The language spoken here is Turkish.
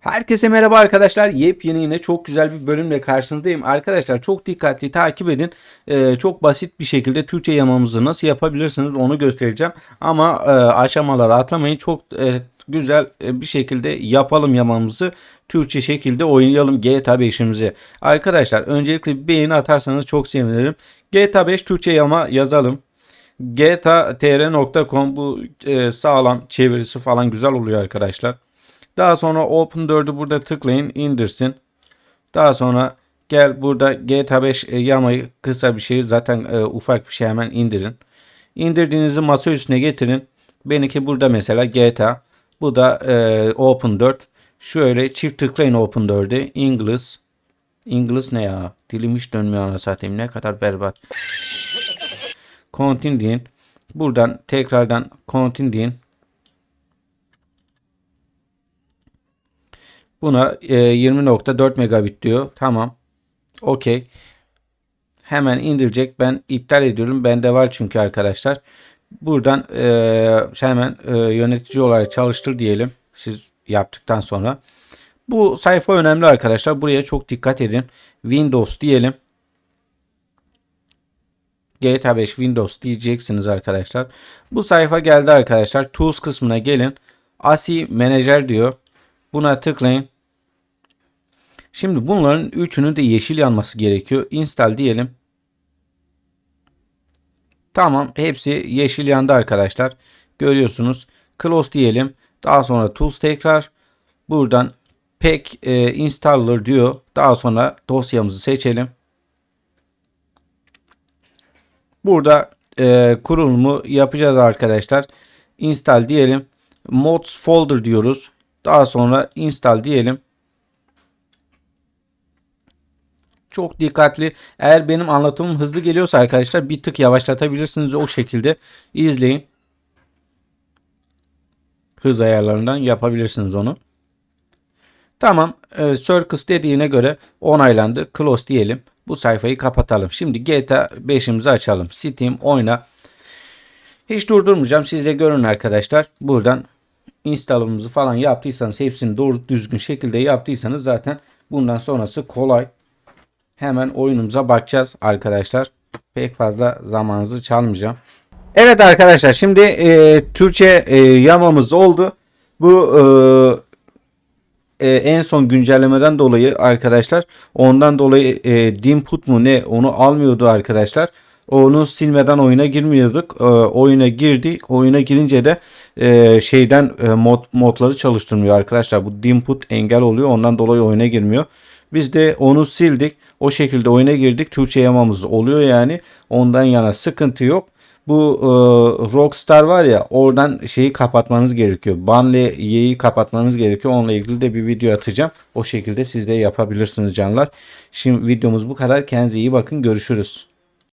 Herkese merhaba arkadaşlar. Yepyeni yine çok güzel bir bölümle karşınızdayım. Arkadaşlar çok dikkatli takip edin. Ee, çok basit bir şekilde Türkçe yamamızı nasıl yapabilirsiniz onu göstereceğim. Ama e, aşamaları atlamayın. Çok e, güzel e, bir şekilde yapalım yamamızı. Türkçe şekilde oynayalım GTA 5'imizi. Arkadaşlar öncelikle beğeni atarsanız çok sevinirim. GTA 5 Türkçe yama yazalım. GTATR.com bu e, sağlam çevirisi falan güzel oluyor arkadaşlar. Daha sonra Open 4'ü burada tıklayın indirsin. Daha sonra gel burada GTA 5 e, yamayı kısa bir şey zaten e, ufak bir şey hemen indirin. İndirdiğinizi masa üstüne getirin. Benimki burada mesela GTA. Bu da e, Open 4. Şöyle çift tıklayın Open 4'e. English. English ne ya? Dilim hiç dönmüyor ana satayım. Ne kadar berbat. Continue deyin. Buradan tekrardan continue deyin. Buna e, 20.4 megabit diyor. Tamam. Okey. Hemen indirecek. Ben iptal ediyorum. Bende var çünkü arkadaşlar. Buradan e, hemen e, yönetici olarak çalıştır diyelim. Siz yaptıktan sonra. Bu sayfa önemli arkadaşlar. Buraya çok dikkat edin. Windows diyelim. GTA 5 Windows diyeceksiniz arkadaşlar. Bu sayfa geldi arkadaşlar. Tools kısmına gelin. ASI Manager diyor. Buna tıklayın. Şimdi bunların üçünün de yeşil yanması gerekiyor. Install diyelim. Tamam hepsi yeşil yandı arkadaşlar. Görüyorsunuz. Close diyelim. Daha sonra Tools tekrar. Buradan Pack e, Installer diyor. Daha sonra dosyamızı seçelim. Burada e, kurulumu yapacağız arkadaşlar. Install diyelim. Mods folder diyoruz. Daha sonra install diyelim. Çok dikkatli. Eğer benim anlatımım hızlı geliyorsa arkadaşlar bir tık yavaşlatabilirsiniz. O şekilde izleyin. Hız ayarlarından yapabilirsiniz onu. Tamam. E, Circus dediğine göre onaylandı. Close diyelim. Bu sayfayı kapatalım. Şimdi GTA 5'imizi açalım. Steam oyna. Hiç durdurmayacağım. Siz de görün arkadaşlar. Buradan installımızı falan yaptıysanız hepsini doğru düzgün şekilde yaptıysanız zaten bundan sonrası kolay. Hemen oyunumuza bakacağız arkadaşlar. Pek fazla zamanınızı çalmayacağım. Evet arkadaşlar şimdi e, Türkçe e, yamamız oldu. Bu e, e, en son güncellemeden dolayı arkadaşlar ondan dolayı e, Dimput mu ne onu almıyordu arkadaşlar. Onu silmeden oyuna girmiyorduk. E, oyuna girdik. Oyuna girince de e, şeyden e, mod modları çalıştırmıyor arkadaşlar. Bu dimput engel oluyor. Ondan dolayı oyuna girmiyor. Biz de onu sildik. O şekilde oyuna girdik. Türkçe yamamız oluyor yani. Ondan yana sıkıntı yok. Bu e, Rockstar var ya oradan şeyi kapatmanız gerekiyor. Banle Y'yi kapatmanız gerekiyor. Onunla ilgili de bir video atacağım. O şekilde siz de yapabilirsiniz canlar. Şimdi videomuz bu kadar. Kendinize iyi bakın. Görüşürüz.